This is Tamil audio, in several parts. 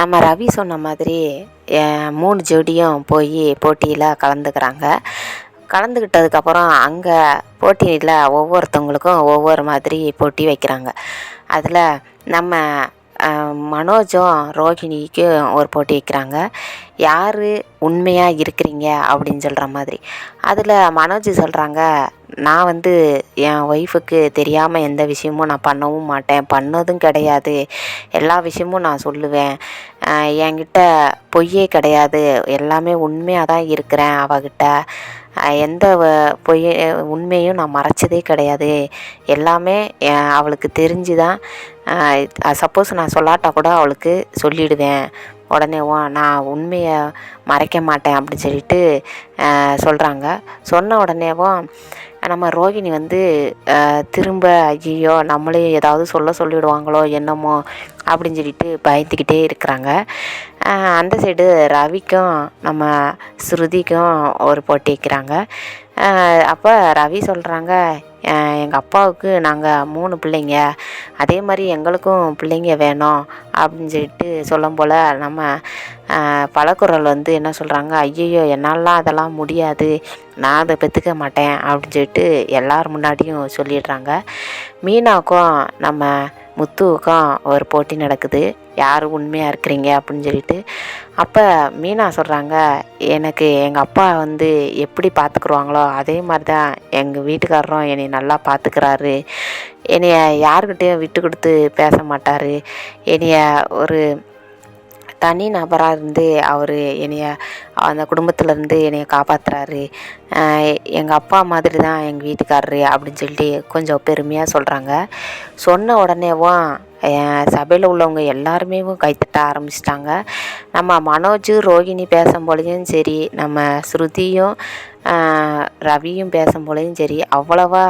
நம்ம ரவி சொன்ன மாதிரி மூணு ஜோடியும் போய் போட்டியில் கலந்துக்கிறாங்க. கலந்துக்கிட்டதுக்கப்புறம் அங்கே போட்டியில் ஒவ்வொருத்தவங்களுக்கும் ஒவ்வொரு மாதிரி போட்டி வைக்கிறாங்க. அதில் நம்ம மனோஜும் ரோஹிணிக்கு ஒரு போட்டி வைக்கிறாங்க. யார் உண்மையாக இருக்கிறீங்க அப்படின்னு சொல்கிற மாதிரி. அதில் மனோஜ் சொல்கிறாங்க நான் வந்து என் ஒய்ஃபுக்கு தெரியாமல் எந்த விஷயமும் நான் பண்ணவும் மாட்டேன். பண்ணதும் கிடையாது. எல்லா விஷயமும் நான் சொல்லுவேன். என்கிட்ட பொய்யே கிடையாது. எல்லாமே உண்மையாக தான் இருக்கிறேன் அவகிட்ட. எந்த பொய் உண்மையும் நான் மறைச்சதே கிடையாது. எல்லாமே அவளுக்கு தெரிஞ்சு தான் சப்போஸ் நான் சொல்லாட்டா கூட அவளுக்கு சொல்லிடுவேன். உடனேவும் நான் உண்மையை மறைக்க மாட்டேன் அப்படின்னு சொல்லிட்டு சொல்கிறாங்க சொன்ன உடனேவும் நம்ம ரோகிணி வந்து திரும்ப ஐயோ நம்மளையும் ஏதாவது சொல்ல சொல்லிடுவாங்களோ என்னமோ? அப்படின்னு சொல்லிட்டு பயந்துக்கிட்டே இருக்கிறாங்க. அந்த சைடு ரவிக்கும் நம்ம ஸ்ருதிக்கும் ஒரு போட்டி வைக்கிறாங்க. அப்போ ரவி சொல்கிறாங்க எங்கள் அப்பாவுக்கு நாங்கள் மூணு பிள்ளைங்க. அதே மாதிரி எங்களுக்கும் பிள்ளைங்க வேணும். அப்படின்னு சொல்லிட்டு சொல்லும் போல் நம்ம பழக்குறல் வந்து என்ன சொல்கிறாங்க ஐயையோ என்னாலலாம் அதெல்லாம் முடியாது. நான் அதை பெற்றுக்க மாட்டேன். அப்படின்னு சொல்லிட்டு எல்லார் முன்னாடியும் சொல்லிடுறாங்க. மீனாவுக்கும் நம்ம முத்துவுக்கும் ஒரு போட்டி நடக்குது. யார் உண்மையாக இருக்கிறீங்க? அப்படின்னு சொல்லிட்டு அப்போ மீனா சொல்கிறாங்க எனக்கு எங்கள் அப்பா வந்து எப்படி பார்த்துக்குருவாங்களோ அதே மாதிரி தான் எங்கள் வீட்டுக்காரரும் என்னை நல்லா பார்த்துக்கிறாரு என்னைய யாருக்கிட்டேயும் விட்டு கொடுத்து பேச மாட்டார். என்னைய ஒரு தனி நபராக இருந்து அவர் என்னைய அந்த குடும்பத்திலேருந்து என்னைய காப்பாற்றுறாரு எங்கள் அப்பா மாதிரி தான் எங்கள் வீட்டுக்காரரு அப்படின்னு சொல்லிட்டு கொஞ்சம் பெருமையாக சொல்கிறாங்க சொன்ன உடனேவும் சபையில் உள்ளவங்க எல்லாருமே கைத்தட்ட ஆரம்பிச்சிட்டாங்க. நம்ம மனோஜ் ரோகிணி பேசும்போலையும் சரி நம்ம ஸ்ருதியும் ரவியும் ரவியும் பேசும்போலையும் சரி அவ்வளவா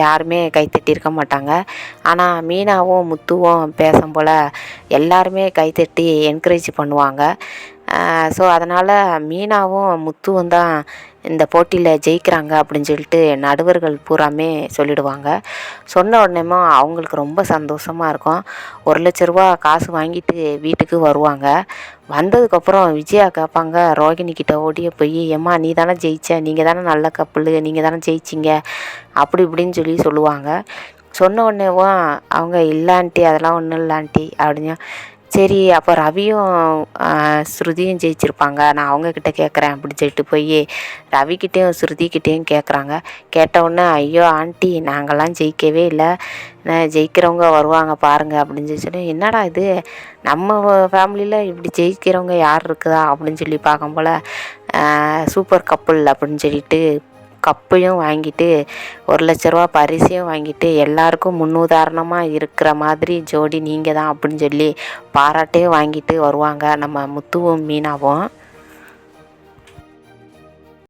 யாருமே கைத்தட்டியிருக்க மாட்டாங்க. ஆனால் மீனாவும் முத்துவும் பேசும் போல் எல்லாருமே கைத்தட்டி என்கரேஜ் பண்ணுவாங்க. ஸோ அதனால் மீனாவும் முத்துவும் தான் இந்த போட்டியில் ஜெயிக்கிறாங்க அப்படின்னு சொல்லிட்டு நடுவர்கள் பூராமே சொல்லிடுவாங்க. சொன்ன உடனேமோ அவங்களுக்கு ரொம்ப சந்தோஷமாக இருக்கும். ஒரு லட்ச ரூபா காசு வாங்கிட்டு வீட்டுக்கு வருவாங்க. வந்ததுக்கப்புறம் விஜயா கேட்பாங்க ரோகிணி கிட்ட ஓடிய போய் ஏம்மா நீ தானே ஜெயிச்ச நீங்கள் தானே நல்ல கப்பல் நீங்கள் தானே ஜெயிச்சிங்க. அப்படி இப்படின்னு சொல்லி சொல்லுவாங்க. சொன்ன உடனேவும் அவங்க இல்லாண்டி அதெல்லாம் ஒன்றும் இல்லாண்டி அப்படின்னு சரி அப்போ ரவியும் ஸ்ருதியும் ஜெயிச்சிருப்பாங்க. நான் அவங்கக்கிட்ட கேட்குறேன் அப்படின்னு சொல்லிட்டு போய் ரவிக்கிட்டேயும் ஸ்ருதிக்கிட்டேயும் கேட்குறாங்க கேட்டவுடனே ஐயோ ஆண்டி நாங்கள்லாம் ஜெயிக்கவே இல்லை. நான் ஜெயிக்கிறவங்க வருவாங்க பாருங்கள் அப்படின்னு சொல்லி சொல்லி என்னடா இது? நம்ம ஃபேமிலியில் இப்படி ஜெயிக்கிறவங்க யார் இருக்குதா? அப்படின்னு சொல்லி பார்க்கும் போல் சூப்பர் கப்புள் அப்படின்னு சொல்லிட்டு கப்பையும் வாங்கிட்டு ஒரு லட்ச ரூபா பரிசையும் வாங்கிட்டு எல்லாருக்கும் முன்னுதாரணமாக இருக்கிற மாதிரி ஜோடி நீங்கள் தான் அப்படின்னு சொல்லி பாராட்டையும் வாங்கிட்டு வருவாங்க நம்ம முத்துவும் மீனாவும்.